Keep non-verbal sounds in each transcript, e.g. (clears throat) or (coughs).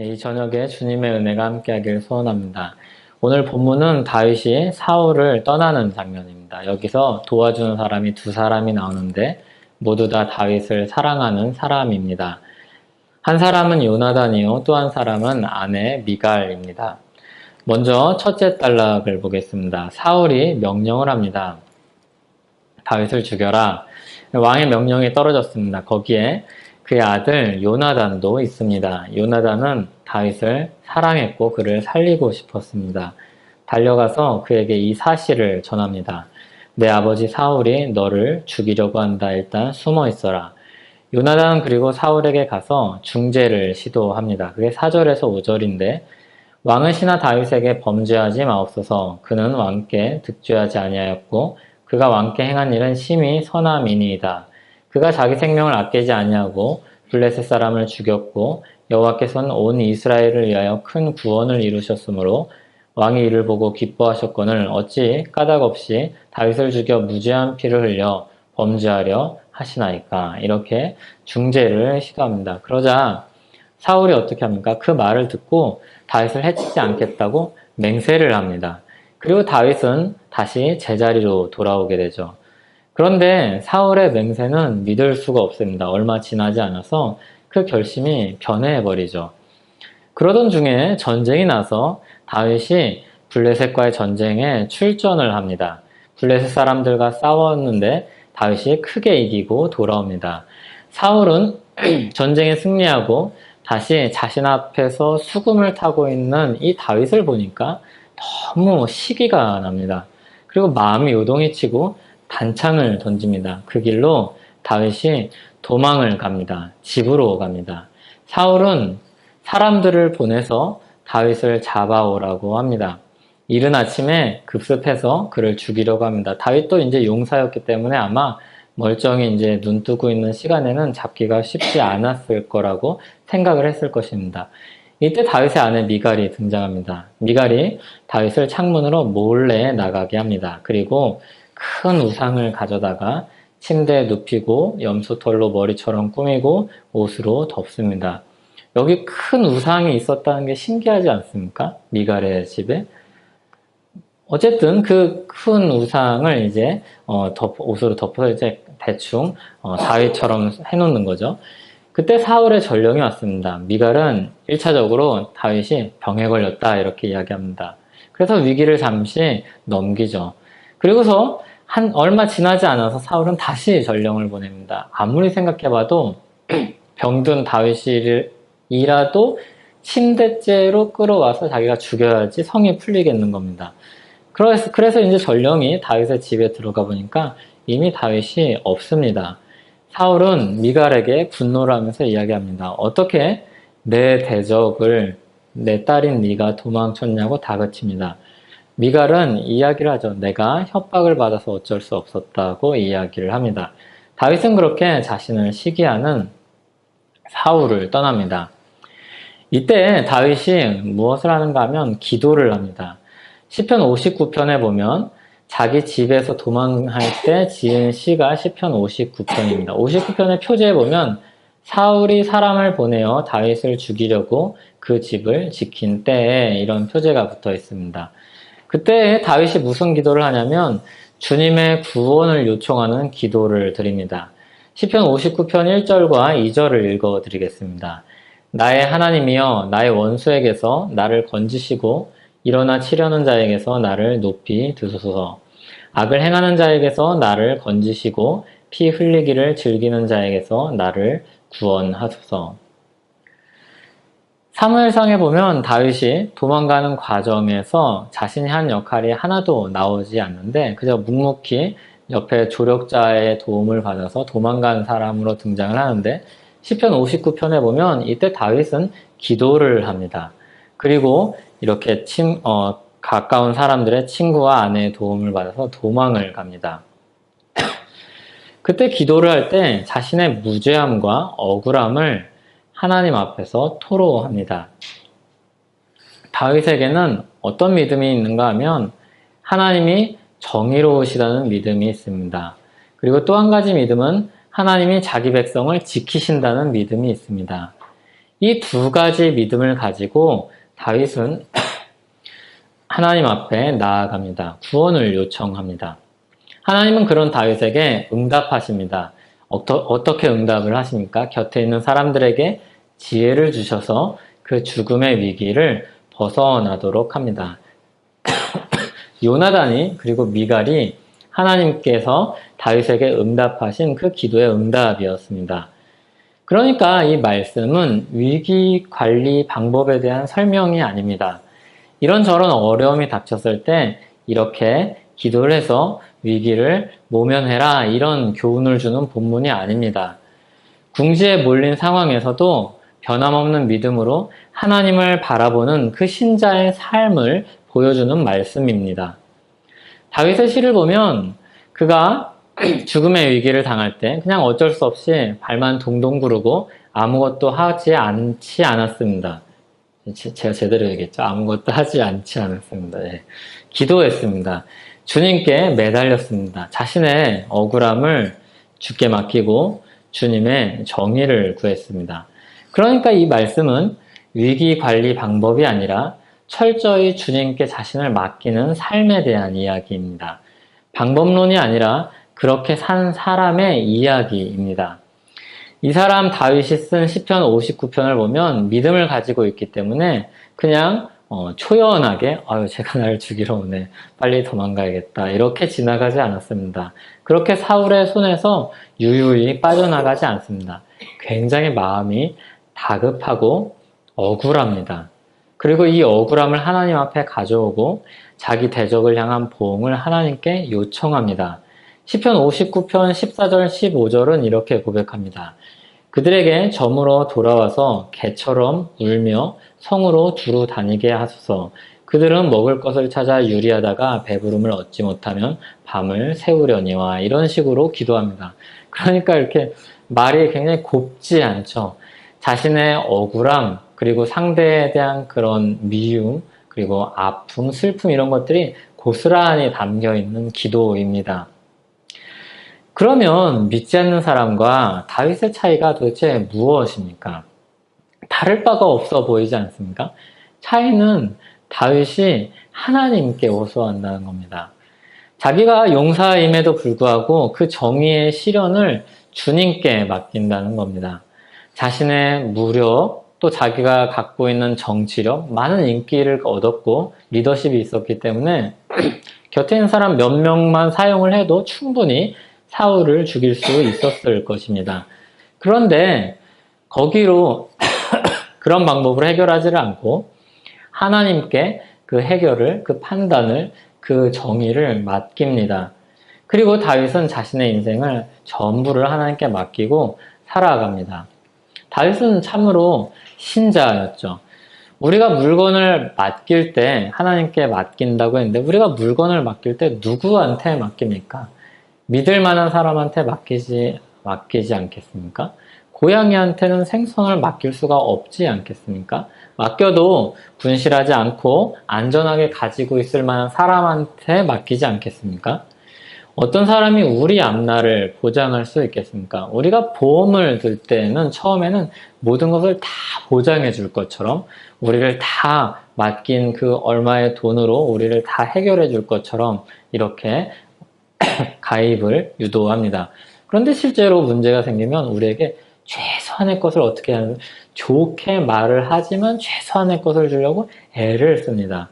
예, 이 저녁에 주님의 은혜가 함께하길 소원합니다. 오늘 본문은 다윗이 사울을 떠나는 장면입니다. 여기서 도와주는 사람이 두 사람이 나오는데 모두 다 다윗을 사랑하는 사람입니다. 한 사람은 요나단이요, 또 한 사람은 아내 미갈입니다. 먼저 첫째 단락을 보겠습니다. 사울이 명령을 합니다. 다윗을 죽여라. 왕의 명령이 떨어졌습니다. 거기에 그의 아들 요나단도 있습니다. 요나단은 다윗을 사랑했고 그를 살리고 싶었습니다. 달려가서 그에게 이 사실을 전합니다. 내 아버지 사울이 너를 죽이려고 한다. 일단 숨어 있어라. 요나단은 그리고 사울에게 가서 중재를 시도합니다. 그게 4절에서 5절인데 왕은 신하 다윗에게 범죄하지 마옵소서. 그는 왕께 득죄하지 아니하였고 그가 왕께 행한 일은 심히 선함이니이다. 그가 자기 생명을 아끼지 아니하고 블레셋 사람을 죽였고 여호와께서는 온 이스라엘을 위하여 큰 구원을 이루셨으므로 왕이 이를 보고 기뻐하셨거늘 어찌 까닭 없이 다윗을 죽여 무죄한 피를 흘려 범죄하려 하시나이까 이렇게 중재를 시도합니다. 그러자 사울이 어떻게 합니까? 그 말을 듣고 다윗을 해치지 않겠다고 맹세를 합니다. 그리고 다윗은 다시 제자리로 돌아오게 되죠. 그런데 사울의 맹세는 믿을 수가 없습니다. 얼마 지나지 않아서 그 결심이 변해버리죠. 그러던 중에 전쟁이 나서 다윗이 블레셋과의 전쟁에 출전을 합니다. 블레셋 사람들과 싸웠는데 다윗이 크게 이기고 돌아옵니다. 사울은 (clears throat) 전쟁에 승리하고 다시 자신 앞에서 수금을 타고 있는 이 다윗을 보니까 너무 시기가 납니다. 그리고 마음이 요동이 치고 단창을 던집니다. 그 길로 다윗이 도망을 갑니다. 집으로 갑니다. 사울은 사람들을 보내서 다윗을 잡아오라고 합니다. 이른 아침에 급습해서 그를 죽이려고 합니다. 다윗도 이제 용사였기 때문에 아마 멀쩡히 이제 눈 뜨고 있는 시간에는 잡기가 쉽지 않았을 거라고 생각을 했을 것입니다. 이때 다윗의 아내 미갈이 등장합니다. 미갈이 다윗을 창문으로 몰래 나가게 합니다. 그리고 큰 우상을 가져다가 침대에 눕히고 염소털로 머리처럼 꾸미고 옷으로 덮습니다. 여기 큰 우상이 있었다는 게 신기하지 않습니까? 미갈의 집에. 어쨌든 그 큰 우상을 이제 어, 덮, 옷으로 덮어서 이제 대충 어, 다윗처럼 해놓는 거죠. 그때 사울의 전령이 왔습니다. 미갈은 1차적으로 다윗이 병에 걸렸다 이렇게 이야기합니다. 그래서 위기를 잠시 넘기죠. 그리고서 한 얼마 지나지 않아서 사울은 다시 전령을 보냅니다. 아무리 생각해봐도 (clears throat) 병든 다윗이라도 침대째로 끌어와서 자기가 죽여야지 성이 풀리겠는 겁니다. 그래서, 그래서 이제 전령이 다윗의 집에 들어가 보니까 이미 다윗이 없습니다. 사울은 미갈에게 분노를 하면서 이야기합니다. 어떻게 내 대적을 내 딸인 네가 도망쳤냐고 다그칩니다. 미갈은 이야기를 하죠. 내가 협박을 받아서 어쩔 수 없었다고 이야기를 합니다. 다윗은 그렇게 자신을 시기하는 사울을 떠납니다. 이때 다윗이 무엇을 하는가 하면 기도를 합니다. 시편 59편에 보면 자기 집에서 도망할 때 지은 시가 시편 59편입니다. 59편의 표제에 보면 사울이 사람을 보내어 다윗을 죽이려고 그 집을 지킨 때에 이런 표제가 붙어 있습니다. 그때 다윗이 무슨 기도를 하냐면 주님의 구원을 요청하는 기도를 드립니다. 시편 59편 1절과 2절을 읽어 드리겠습니다. 나의 하나님이여 나의 원수에게서 나를 건지시고 일어나 치려는 자에게서 나를 높이 드소서. 악을 행하는 자에게서 나를 건지시고 피 흘리기를 즐기는 자에게서 나를 구원하소서. 사무엘상에 보면 다윗이 도망가는 과정에서 자신이 한 역할이 하나도 나오지 않는데 그저 묵묵히 옆에 조력자의 도움을 받아서 도망간 사람으로 등장을 하는데 시편 59편에 보면 이때 다윗은 기도를 합니다. 그리고 이렇게 친, 어, 가까운 사람들의 친구와 아내의 도움을 받아서 도망을 갑니다. (clears throat) 그때 기도를 할 때 자신의 무죄함과 억울함을 하나님 앞에서 토로합니다. 다윗에게는 어떤 믿음이 있는가 하면 하나님이 정의로우시다는 믿음이 있습니다. 그리고 또 한 가지 믿음은 하나님이 자기 백성을 지키신다는 믿음이 있습니다. 이 두 가지 믿음을 가지고 다윗은 (clears throat) 하나님 앞에 나아갑니다. 구원을 요청합니다. 하나님은 그런 다윗에게 응답하십니다. 어떻게 응답을 하십니까? 곁에 있는 사람들에게 지혜를 주셔서 그 죽음의 위기를 벗어나도록 합니다. (coughs) 요나단이 그리고 미갈이 하나님께서 다윗에게 응답하신 그 기도의 응답이었습니다. 그러니까 이 말씀은 위기 관리 방법에 대한 설명이 아닙니다. 이런저런 어려움이 닥쳤을 때 이렇게 기도를 해서 위기를 모면해라 이런 교훈을 주는 본문이 아닙니다. 궁지에 몰린 상황에서도 변함없는 믿음으로 하나님을 바라보는 그 신자의 삶을 보여주는 말씀입니다. 다윗의 시를 보면 그가 (clears throat) 죽음의 위기를 당할 때 그냥 어쩔 수 없이 발만 동동 구르고 아무것도 하지 않지 않았습니다. 제가 제대로 얘기했죠. 아무것도 하지 않지 않았습니다. 예. 기도했습니다. 주님께 매달렸습니다. 자신의 억울함을 주께 맡기고 주님의 정의를 구했습니다. 그러니까 이 말씀은 위기 관리 방법이 아니라 철저히 주님께 자신을 맡기는 삶에 대한 이야기입니다. 방법론이 아니라 그렇게 산 사람의 이야기입니다. 이 사람 다윗이 쓴 시편 59편을 보면 믿음을 가지고 있기 때문에 그냥 어, 초연하게 아유 제가 나를 죽이러 오네 빨리 도망가야겠다 이렇게 지나가지 않았습니다. 그렇게 사울의 손에서 유유히 빠져나가지 않습니다. 굉장히 마음이 다급하고 억울합니다. 그리고 이 억울함을 하나님 앞에 가져오고 자기 대적을 향한 보응을 하나님께 요청합니다. 시편 59편 14절 15절은 이렇게 고백합니다. 그들에게 점으로 돌아와서 개처럼 울며 성으로 두루 다니게 하소서. 그들은 먹을 것을 찾아 유리하다가 배부름을 얻지 못하면 밤을 새우려니와 이런 식으로 기도합니다. 그러니까 이렇게 말이 굉장히 곱지 않죠. 자신의 억울함, 그리고 상대에 대한 그런 미움, 그리고 아픔, 슬픔 이런 것들이 고스란히 담겨 있는 기도입니다. 그러면 믿지 않는 사람과 다윗의 차이가 도대체 무엇입니까? 다를 바가 없어 보이지 않습니까? 차이는 다윗이 하나님께 호소한다는 겁니다. 자기가 용사임에도 불구하고 그 정의의 실현을 주님께 맡긴다는 겁니다. 자신의 무력, 또 자기가 갖고 있는 정치력, 많은 인기를 얻었고 리더십이 있었기 때문에 (clears throat) 곁에 있는 사람 몇 명만 사용을 해도 충분히 사울을 죽일 수 있었을 것입니다. 그런데 거기로 (clears throat) 그런 방법으로 해결하지를 않고 하나님께 그 해결을, 그 판단을, 그 정의를 맡깁니다. 그리고 다윗은 자신의 인생을 전부를 하나님께 맡기고 살아갑니다. 다윗은 참으로 신자였죠. 우리가 물건을 맡길 때 하나님께 맡긴다고 했는데 우리가 물건을 맡길 때 누구한테 맡깁니까? 믿을 만한 사람한테 맡기지, 맡기지 않겠습니까? 고양이한테는 생선을 맡길 수가 없지 않겠습니까? 맡겨도 분실하지 않고 안전하게 가지고 있을 만한 사람한테 맡기지 않겠습니까? 어떤 사람이 우리 앞날을 보장할 수 있겠습니까? 우리가 보험을 들 때는 처음에는 모든 것을 다 보장해 줄 것처럼 우리를 다 맡긴 그 얼마의 돈으로 우리를 다 해결해 줄 것처럼 이렇게 (clears throat) 가입을 유도합니다. 그런데 실제로 문제가 생기면 우리에게 최소한의 것을 어떻게 하는 좋게 말을 하지만 최소한의 것을 주려고 애를 씁니다.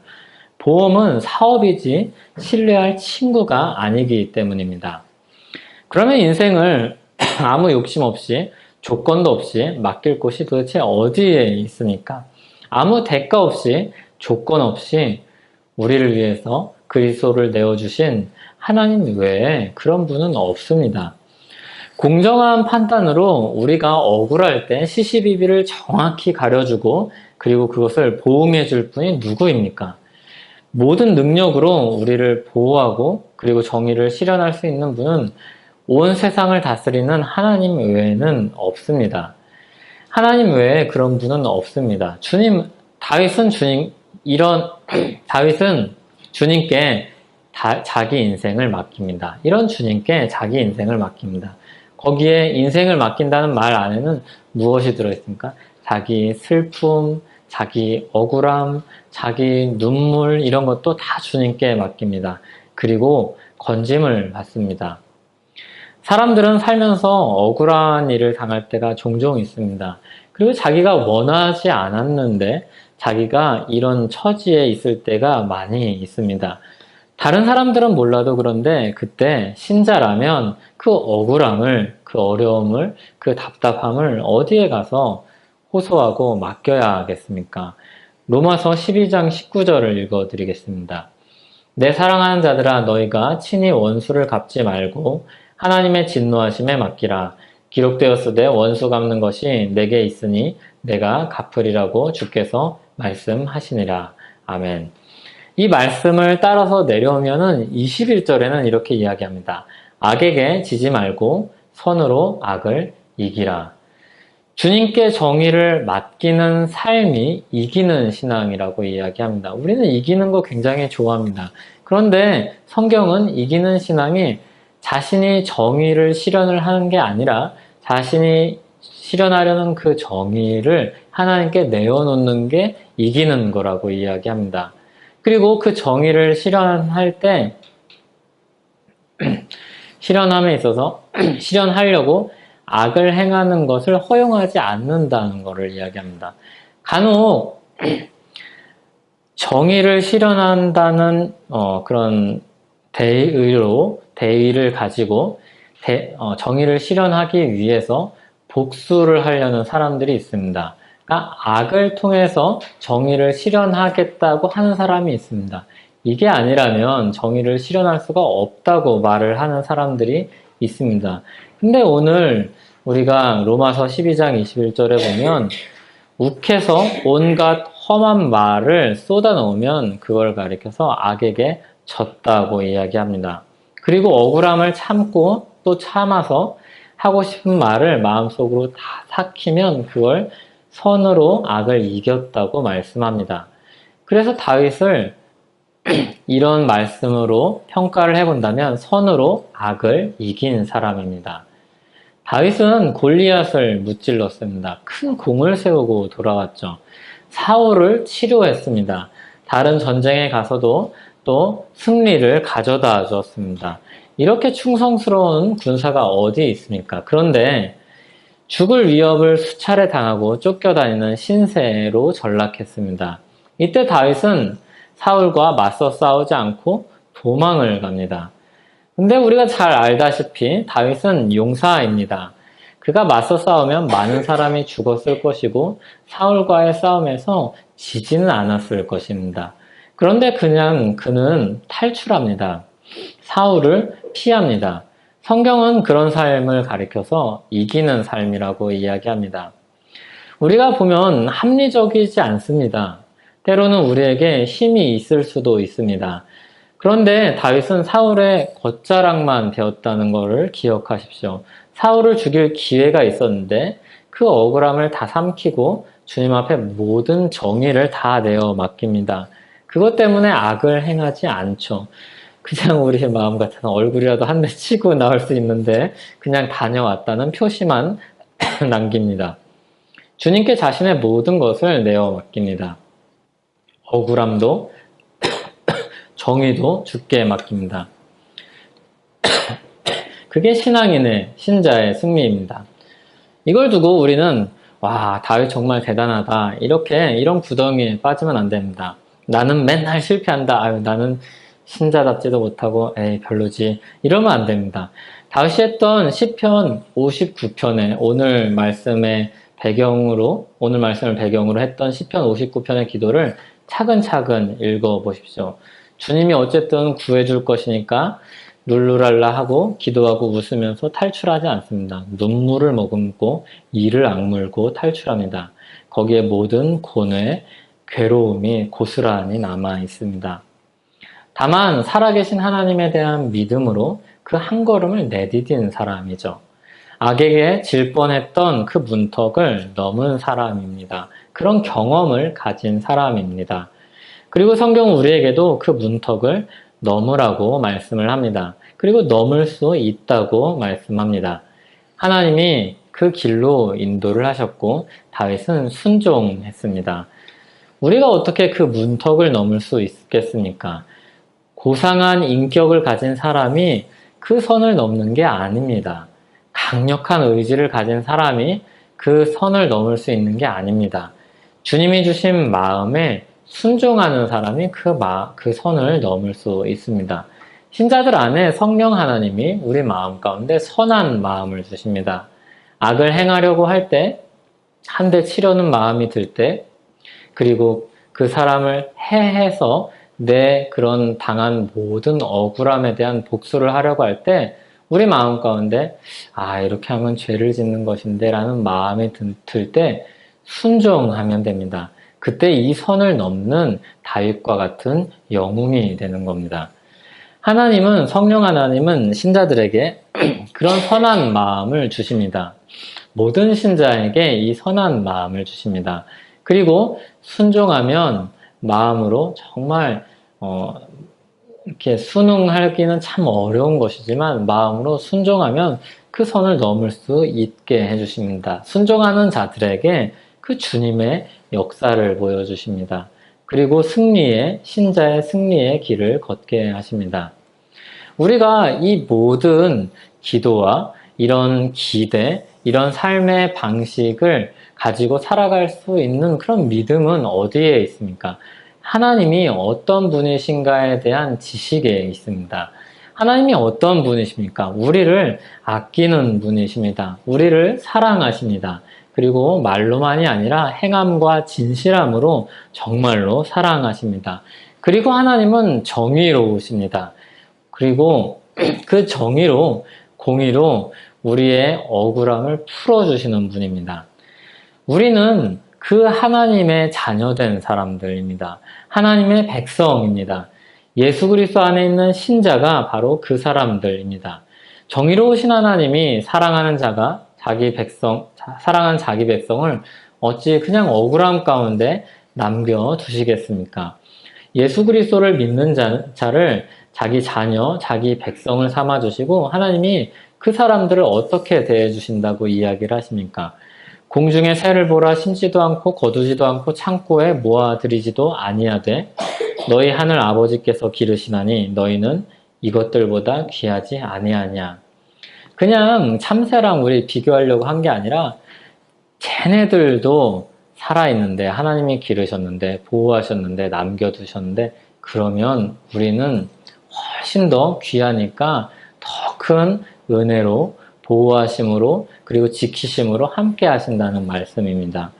보험은 사업이지 신뢰할 친구가 아니기 때문입니다. 그러면 인생을 (clears throat) 아무 욕심 없이 조건도 없이 맡길 곳이 도대체 어디에 있습니까? 아무 대가 없이 조건 없이 우리를 위해서 그리스도를 내어주신 하나님 외에 그런 분은 없습니다. 공정한 판단으로 우리가 억울할 때 시시비비를 정확히 가려주고 그리고 그것을 보응해 줄 분이 누구입니까? 모든 능력으로 우리를 보호하고 그리고 정의를 실현할 수 있는 분은 온 세상을 다스리는 하나님 외에는 없습니다. 하나님 외에 그런 분은 없습니다. 주님, 다윗은 주님, 이런, (clears throat) 다윗은 주님께 다, 자기 인생을 맡깁니다. 이런 주님께 자기 인생을 맡깁니다. 거기에 인생을 맡긴다는 말 안에는 무엇이 들어있습니까? 자기 슬픔, 자기 억울함, 자기 눈물 이런 것도 다 주님께 맡깁니다. 그리고 건짐을 받습니다. 사람들은 살면서 억울한 일을 당할 때가 종종 있습니다. 그리고 자기가 원하지 않았는데 자기가 이런 처지에 있을 때가 많이 있습니다. 다른 사람들은 몰라도 그런데 그때 신자라면 그 억울함을, 그 어려움을, 그 답답함을 어디에 가서 호소하고 맡겨야 하겠습니까? 로마서 12장 19절을 읽어 드리겠습니다. 내 사랑하는 자들아 너희가 친히 원수를 갚지 말고 하나님의 진노하심에 맡기라. 기록되었으되 원수 갚는 것이 내게 있으니 내가 갚으리라고 주께서 말씀하시니라. 아멘. 이 말씀을 따라서 내려오면은 21절에는 이렇게 이야기합니다. 악에게 지지 말고 선으로 악을 이기라. 주님께 정의를 맡기는 삶이 이기는 신앙이라고 이야기합니다. 우리는 이기는 거 굉장히 좋아합니다. 그런데 성경은 이기는 신앙이 자신이 정의를 실현을 하는 게 아니라 자신이 실현하려는 그 정의를 하나님께 내어놓는 게 이기는 거라고 이야기합니다. 그리고 그 정의를 실현할 때 (clears throat) 실현함에 있어서 (clears throat) 실현하려고 악을 행하는 것을 허용하지 않는다는 것을 이야기합니다. 간혹 (clears throat) 정의를 실현한다는 어, 그런 대의로 대의를 가지고 대, 어, 정의를 실현하기 위해서 복수를 하려는 사람들이 있습니다. 그러니까 악을 통해서 정의를 실현하겠다고 하는 사람이 있습니다. 이게 아니라면 정의를 실현할 수가 없다고 말을 하는 사람들이 있습니다. 근데 오늘 우리가 로마서 12장 21절에 보면 욱해서 온갖 험한 말을 쏟아 넣으면 그걸 가리켜서 악에게 졌다고 이야기합니다. 그리고 억울함을 참고 또 참아서 하고 싶은 말을 마음속으로 다 삭히면 그걸 선으로 악을 이겼다고 말씀합니다. 그래서 다윗을 (clears throat) 이런 말씀으로 평가를 해본다면 선으로 악을 이긴 사람입니다. 다윗은 골리앗을 무찔렀습니다. 큰 공을 세우고 돌아왔죠. 사울을 치료했습니다. 다른 전쟁에 가서도 또 승리를 가져다 주었습니다. 이렇게 충성스러운 군사가 어디 있습니까? 그런데 죽을 위협을 수차례 당하고 쫓겨다니는 신세로 전락했습니다. 이때 다윗은 사울과 맞서 싸우지 않고 도망을 갑니다. 근데 우리가 잘 알다시피 다윗은 용사입니다. 그가 맞서 싸우면 많은 사람이 죽었을 것이고 사울과의 싸움에서 지지는 않았을 것입니다. 그런데 그냥 그는 탈출합니다. 사울을 피합니다. 성경은 그런 삶을 가리켜서 이기는 삶이라고 이야기합니다. 우리가 보면 합리적이지 않습니다. 때로는 우리에게 힘이 있을 수도 있습니다. 그런데 다윗은 사울의 겉자락만 되었다는 것을 기억하십시오. 사울을 죽일 기회가 있었는데 그 억울함을 다 삼키고 주님 앞에 모든 정의를 다 내어 맡깁니다. 그것 때문에 악을 행하지 않죠. 그냥 우리 마음 같아서 얼굴이라도 한 대 치고 나올 수 있는데 그냥 다녀왔다는 표시만 (clears throat) 남깁니다. 주님께 자신의 모든 것을 내어 맡깁니다. 억울함도 (coughs) 정의도 주께 맡깁니다. (coughs) 그게 신앙인의 신자의 승리입니다. 이걸 두고 우리는 와 다윗 정말 대단하다 이렇게 이런 구덩이에 빠지면 안 됩니다. 나는 맨날 실패한다. 아유 나는 신자답지도 못하고 에이 별로지 이러면 안 됩니다. 다윗이 했던 시편 59편에 오늘 말씀의 배경으로 오늘 말씀을 배경으로 했던 시편 59편의 기도를 차근차근 읽어 보십시오. 주님이 어쨌든 구해줄 것이니까 룰루랄라 하고 기도하고 웃으면서 탈출하지 않습니다. 눈물을 머금고 이를 악물고 탈출합니다. 거기에 모든 고뇌, 괴로움이 고스란히 남아 있습니다. 다만 살아계신 하나님에 대한 믿음으로 그 한 걸음을 내디딘 사람이죠. 악에게 질 뻔했던 그 문턱을 넘은 사람입니다. 그런 경험을 가진 사람입니다. 그리고 성경은 우리에게도 그 문턱을 넘으라고 말씀을 합니다. 그리고 넘을 수 있다고 말씀합니다. 하나님이 그 길로 인도를 하셨고 다윗은 순종했습니다. 우리가 어떻게 그 문턱을 넘을 수 있겠습니까? 고상한 인격을 가진 사람이 그 선을 넘는 게 아닙니다. 강력한 의지를 가진 사람이 그 선을 넘을 수 있는 게 아닙니다. 주님이 주신 마음에 순종하는 사람이 그, 마, 그 선을 넘을 수 있습니다. 신자들 안에 성령 하나님이 우리 마음 가운데 선한 마음을 주십니다. 악을 행하려고 할 때, 한 대 치려는 마음이 들 때, 그리고 그 사람을 해해서 내 그런 당한 모든 억울함에 대한 복수를 하려고 할 때, 우리 마음 가운데, 아, 이렇게 하면 죄를 짓는 것인데 라는 마음이 들 때, 순종하면 됩니다. 그때 이 선을 넘는 다윗과 같은 영웅이 되는 겁니다. 하나님은 성령 하나님은 신자들에게 (clears throat) 그런 선한 마음을 주십니다. 모든 신자에게 이 선한 마음을 주십니다. 그리고 순종하면 마음으로 정말 어, 이렇게 순응하기는 참 어려운 것이지만 마음으로 순종하면 그 선을 넘을 수 있게 해주십니다. 순종하는 자들에게 그 주님의 역사를 보여주십니다. 그리고 승리의, 신자의 승리의 길을 걷게 하십니다. 우리가 이 모든 기도와 이런 기대, 이런 삶의 방식을 가지고 살아갈 수 있는 그런 믿음은 어디에 있습니까? 하나님이 어떤 분이신가에 대한 지식에 있습니다. 하나님이 어떤 분이십니까? 우리를 아끼는 분이십니다. 우리를 사랑하십니다. 그리고 말로만이 아니라 행함과 진실함으로 정말로 사랑하십니다. 그리고 하나님은 정의로우십니다. 그리고 (clears throat) 그 정의로 공의로 우리의 억울함을 풀어주시는 분입니다. 우리는 그 하나님의 자녀된 사람들입니다. 하나님의 백성입니다. 예수 그리스도 안에 있는 신자가 바로 그 사람들입니다. 정의로우신 하나님이 사랑하는 자가 자기 백성, 사랑하는 자기 백성을 어찌 그냥 억울함 가운데 남겨 두시겠습니까? 예수 그리스도를 믿는 자, 자를 자기 자녀, 자기 백성을 삼아 주시고 하나님이 그 사람들을 어떻게 대해 주신다고 이야기를 하십니까? 공중의 새를 보라 심지도 않고 거두지도 않고 창고에 모아들이지도 아니하되 너희 하늘 아버지께서 기르시나니 너희는 이것들보다 귀하지 아니하냐. 그냥 참새랑 우리 비교하려고 한 게 아니라 쟤네들도 살아있는데 하나님이 기르셨는데 보호하셨는데 남겨두셨는데 그러면 우리는 훨씬 더 귀하니까 더 큰 은혜로 보호하심으로 그리고 지키심으로 함께 하신다는 말씀입니다.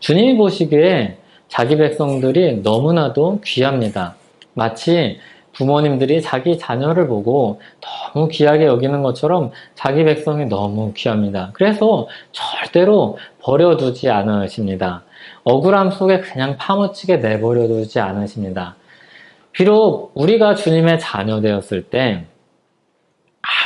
주님이 보시기에 자기 백성들이 너무나도 귀합니다. 마치 부모님들이 자기 자녀를 보고 너무 귀하게 여기는 것처럼 자기 백성이 너무 귀합니다. 그래서 절대로 버려두지 않으십니다. 억울함 속에 그냥 파묻히게 내버려두지 않으십니다. 비록 우리가 주님의 자녀 되었을 때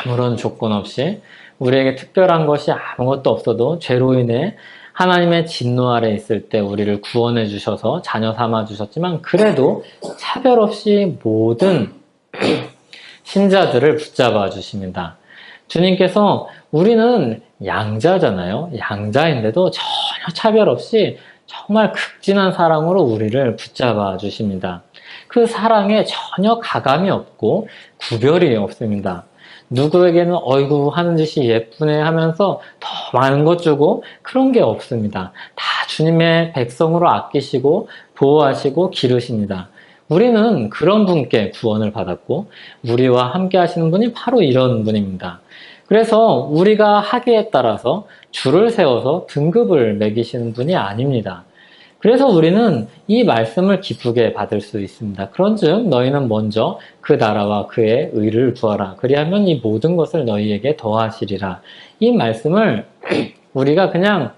아무런 조건 없이 우리에게 특별한 것이 아무것도 없어도 죄로 인해 하나님의 진노 아래 있을 때 우리를 구원해 주셔서 자녀 삼아 주셨지만 그래도 차별 없이 모든 (clears throat) 신자들을 붙잡아 주십니다. 주님께서 우리는 양자잖아요. 양자인데도 전혀 차별 없이 정말 극진한 사랑으로 우리를 붙잡아 주십니다. 그 사랑에 전혀 가감이 없고 구별이 없습니다. 누구에게는 어이구 하는 짓이 예쁘네 하면서 더 많은 것 주고 그런 게 없습니다. 다 주님의 백성으로 아끼시고 보호하시고 기르십니다. 우리는 그런 분께 구원을 받았고 우리와 함께 하시는 분이 바로 이런 분입니다. 그래서 우리가 하기에 따라서 줄을 세워서 등급을 매기시는 분이 아닙니다. 그래서 우리는 이 말씀을 기쁘게 받을 수 있습니다. 그런즉 너희는 먼저 그 나라와 그의 의를 구하라. 그리하면 이 모든 것을 너희에게 더하시리라. 이 말씀을 (clears throat) 우리가 그냥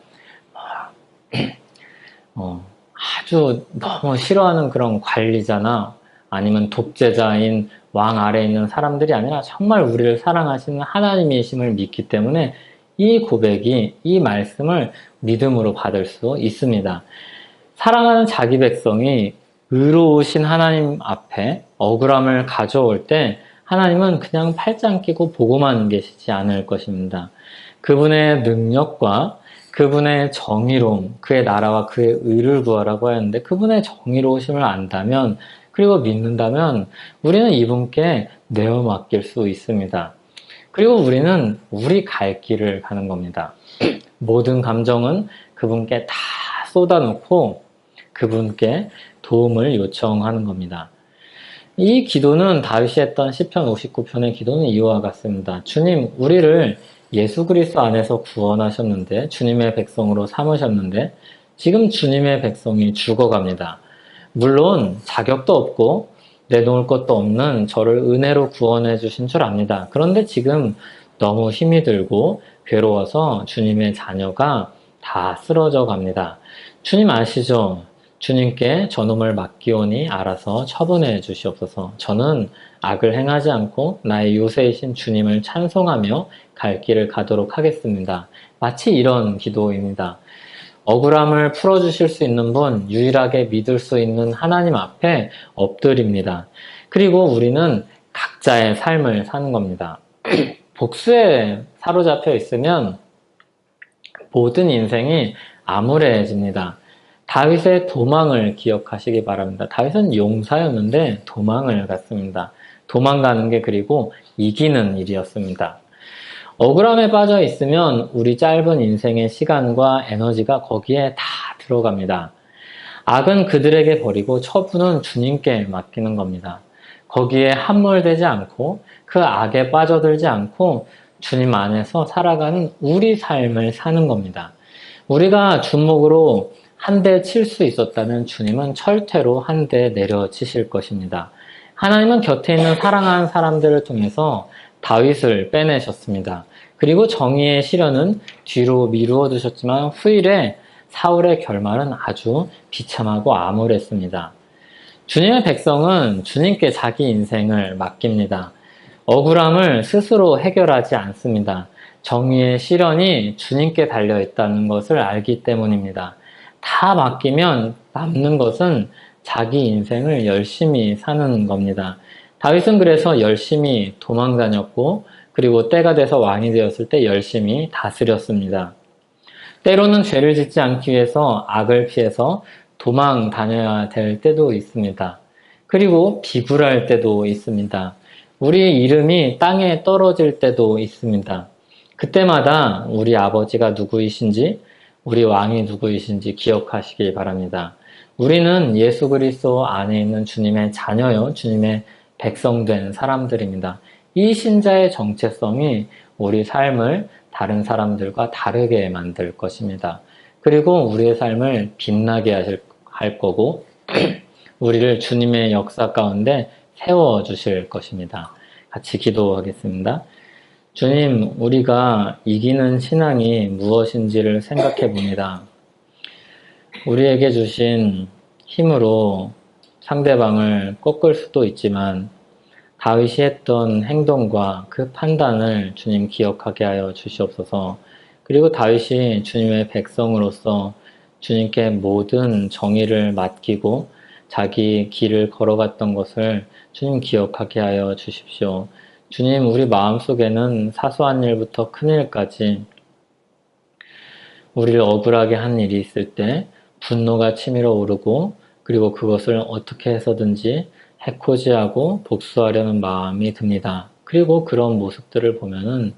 (clears throat) 어, 아주 너무 싫어하는 그런 관리자나 아니면 독재자인 왕 아래에 있는 사람들이 아니라 정말 우리를 사랑하시는 하나님이심을 믿기 때문에 이 고백이 이 말씀을 믿음으로 받을 수 있습니다. 사랑하는 자기 백성이 의로우신 하나님 앞에 억울함을 가져올 때 하나님은 그냥 팔짱 끼고 보고만 계시지 않을 것입니다. 그분의 능력과 그분의 정의로움, 그의 나라와 그의 의를 구하라고 하였는데 그분의 정의로우심을 안다면 그리고 믿는다면 우리는 이분께 내어 맡길 수 있습니다. 그리고 우리는 우리 갈 길을 가는 겁니다. (clears throat) 모든 감정은 그분께 다 쏟아놓고 그분께 도움을 요청하는 겁니다. 이 기도는 다윗이 했던 시편 59편의 기도는 이와 같습니다. 주님, 우리를 예수 그리스도 안에서 구원하셨는데 주님의 백성으로 삼으셨는데 지금 주님의 백성이 죽어갑니다. 물론 자격도 없고 내놓을 것도 없는 저를 은혜로 구원해 주신 줄 압니다. 그런데 지금 너무 힘이 들고 괴로워서 주님의 자녀가 다 쓰러져 갑니다. 주님 아시죠? 주님께 저놈을 맡기오니 알아서 처분해 주시옵소서. 저는 악을 행하지 않고 나의 요새이신 주님을 찬송하며 갈 길을 가도록 하겠습니다. 마치 이런 기도입니다. 억울함을 풀어주실 수 있는 분, 유일하게 믿을 수 있는 하나님 앞에 엎드립니다. 그리고 우리는 각자의 삶을 사는 겁니다. (clears throat) 복수에 사로잡혀 있으면 모든 인생이 암울해집니다. 다윗의 도망을 기억하시기 바랍니다. 다윗은 용사였는데 도망을 갔습니다. 도망가는 게 그리고 이기는 일이었습니다. 억울함에 빠져 있으면 우리 짧은 인생의 시간과 에너지가 거기에 다 들어갑니다. 악은 그들에게 버리고 처분은 주님께 맡기는 겁니다. 거기에 함몰되지 않고 그 악에 빠져들지 않고 주님 안에서 살아가는 우리 삶을 사는 겁니다. 우리가 주목으로 한 대 칠 수 있었다면 주님은 철퇴로 한 대 내려치실 것입니다. 하나님은 곁에 있는 사랑하는 사람들을 통해서 다윗을 빼내셨습니다. 그리고 정의의 시련은 뒤로 미루어 두셨지만 후일에 사울의 결말은 아주 비참하고 암울했습니다. 주님의 백성은 주님께 자기 인생을 맡깁니다. 억울함을 스스로 해결하지 않습니다. 정의의 시련이 주님께 달려 있다는 것을 알기 때문입니다. 다 맡기면 남는 것은 자기 인생을 열심히 사는 겁니다. 다윗은 그래서 열심히 도망 다녔고 그리고 때가 돼서 왕이 되었을 때 열심히 다스렸습니다. 때로는 죄를 짓지 않기 위해서 악을 피해서 도망 다녀야 될 때도 있습니다. 그리고 비굴할 때도 있습니다. 우리의 이름이 땅에 떨어질 때도 있습니다. 그때마다 우리 아버지가 누구이신지, 우리 왕이 누구이신지 기억하시기 바랍니다. 우리는 예수 그리스도 안에 있는 주님의 자녀요, 주님의 백성된 사람들입니다. 이 신자의 정체성이 우리 삶을 다른 사람들과 다르게 만들 것입니다. 그리고 우리의 삶을 빛나게 하실, 할 거고, (clears throat) 우리를 주님의 역사 가운데 세워 주실 것입니다. 같이 기도하겠습니다. 주님, 우리가 이기는 신앙이 무엇인지를 생각해 봅니다. 우리에게 주신 힘으로 상대방을 꺾을 수도 있지만 다윗이 했던 행동과 그 판단을 주님 기억하게 하여 주시옵소서. 그리고 다윗이 주님의 백성으로서 주님께 모든 정의를 맡기고 자기 길을 걸어갔던 것을 주님 기억하게 하여 주십시오. 주님, 우리 마음속에는 사소한 일부터 큰 일까지 우리를 억울하게 한 일이 있을 때 분노가 치밀어 오르고 그리고 그것을 어떻게 해서든지 해코지하고 복수하려는 마음이 듭니다. 그리고 그런 모습들을 보면은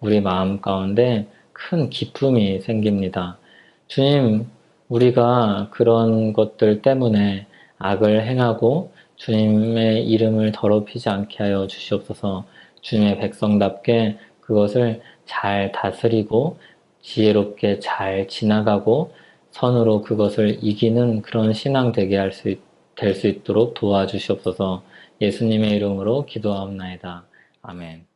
우리 마음 가운데 큰 기쁨이 생깁니다. 주님, 우리가 그런 것들 때문에 악을 행하고 주님의 이름을 더럽히지 않게 하여 주시옵소서 주님의 백성답게 그것을 잘 다스리고 지혜롭게 잘 지나가고 선으로 그것을 이기는 그런 신앙 되게 할 수, 될 수 있도록 도와주시옵소서 예수님의 이름으로 기도하옵나이다. 아멘.